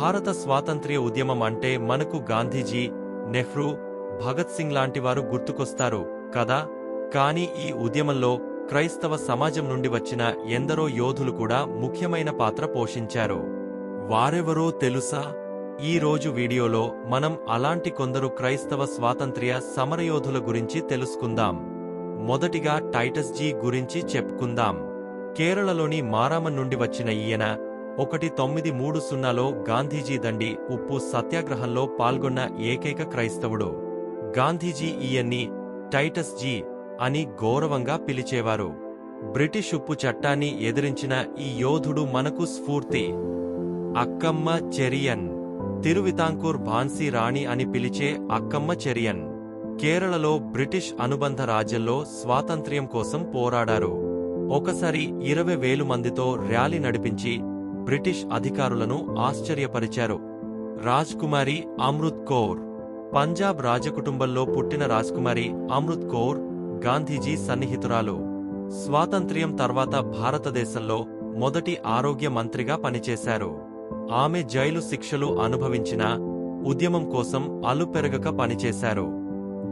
భారత స్వాతంత్ర్య ఉద్యమం అంటే మనకు గాంధీజీ నెహ్రూ భగత్ సింగ్ లాంటివారు గుర్తుకొస్తారు కదా? కాని ఈ ఉద్యమంలో క్రైస్తవ సమాజం నుండి వచ్చిన ఎందరో యోధులు కూడా ముఖ్యమైన పాత్ర పోషించారు. వారెవరో తెలుసా? ఈ రోజు వీడియోలో మనం అలాంటి కొందరు క్రైస్తవ స్వాతంత్ర్య సమరయోధుల గురించి తెలుసుకుందాం. మొదటిగా టైటస్ జీ గురించి చెప్పుకుందాం. కేరళలోని మారామన్ నుండి వచ్చిన ఈయన ఒకటి తొమ్మిది మూడు సున్నాలో గాంధీజీ దండి ఉప్పు సత్యాగ్రహంలో పాల్గొన్న ఏకైక క్రైస్తవుడు. గాంధీజీ ఈయన్ని టైటస్ జీ అని గౌరవంగా పిలిచేవారు. బ్రిటిష్ ఉప్పు చట్టాన్ని ఎదిరించిన ఈ యోధుడు మనకు స్ఫూర్తి. అక్కమ్మ చెరియన్ తిరువితాంకూర్ భాన్సీ రాణి అని పిలిచే అక్కమ్మ చెరియన్ కేరళలో బ్రిటిష్ అనుబంధ రాజ్యంలో స్వాతంత్ర్యం కోసం పోరాడారు. ఒకసారి ఇరవై వేలు మందితో ర్యాలీ నడిపించి బ్రిటిష్ అధికారులను ఆశ్చర్యపరిచారు. రాజ్కుమారి అమృత్ కౌర్. పంజాబ్ రాజకుటుంబంలో పుట్టిన రాజ్కుమారి అమృత్ కౌర్ గాంధీజీ సన్నిహితురాలు. స్వాతంత్ర్యం తర్వాత భారతదేశంలో మొదటి ఆరోగ్య మంత్రిగా పనిచేశారు. ఆమె జైలు శిక్షలు అనుభవించిన ఉద్యమం కోసం అలుపెరగక పనిచేశారు.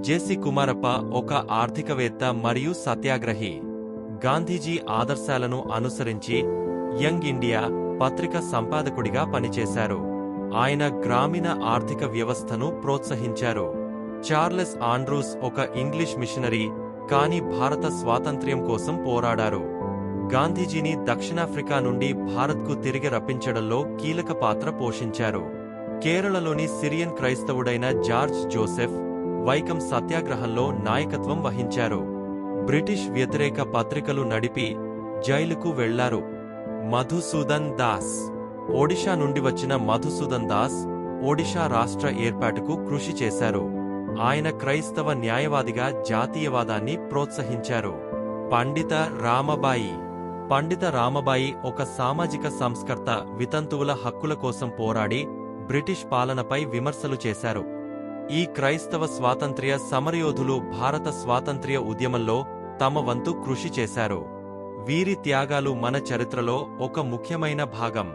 జెసి కుమారప్ప ఒక ఆర్థికవేత్త మరియు సత్యాగ్రహి. గాంధీజీ ఆదర్శాలను అనుసరించి యంగ్ ఇండియా పత్రిక సంపాదకుడిగా పనిచేశారు. ఆయన గ్రామీణ ఆర్థిక వ్యవస్థను ప్రోత్సహించారు. చార్లెస్ ఆండ్రూస్ ఒక ఇంగ్లీష్ మిషనరీ కాని భారత స్వాతంత్ర్యం కోసం పోరాడారు. గాంధీజీని దక్షిణాఫ్రికా నుండి భారత్కు తిరిగి రప్పించడంలో కీలక పాత్ర పోషించారు. కేరళలోని సిరియన్ క్రైస్తవుడైన జార్జ్ జోసెఫ్ వైకం సత్యాగ్రహంలో నాయకత్వం వహించారు. బ్రిటిష్ వ్యతిరేక పత్రికలు నడిపి జైలుకు వెళ్ళారు. మధుసూదన్ దాస్. ఒడిషా నుండి వచ్చిన మధుసూదన్ దాస్ ఒడిషా రాష్ట్ర ఏర్పాటుకు కృషి చేశారు. ఆయన క్రైస్తవ న్యాయవాదిగా జాతీయవాదాన్ని ప్రోత్సహించారు. పండిత రామబాయి. పండిత రామబాయి ఒక సామాజిక సంస్కర్త వితంతువుల హక్కుల కోసం పోరాడి బ్రిటిష్ పాలనపై విమర్శలు చేశారు. ఈ క్రైస్తవ స్వాతంత్ర్య సమరయోధులు భారత స్వాతంత్ర్య ఉద్యమంలో తమ వంతు కృషి చేశారు. వీరి త్యాగాలు మన చరిత్రలో ఒక ముఖ్యమైన భాగం.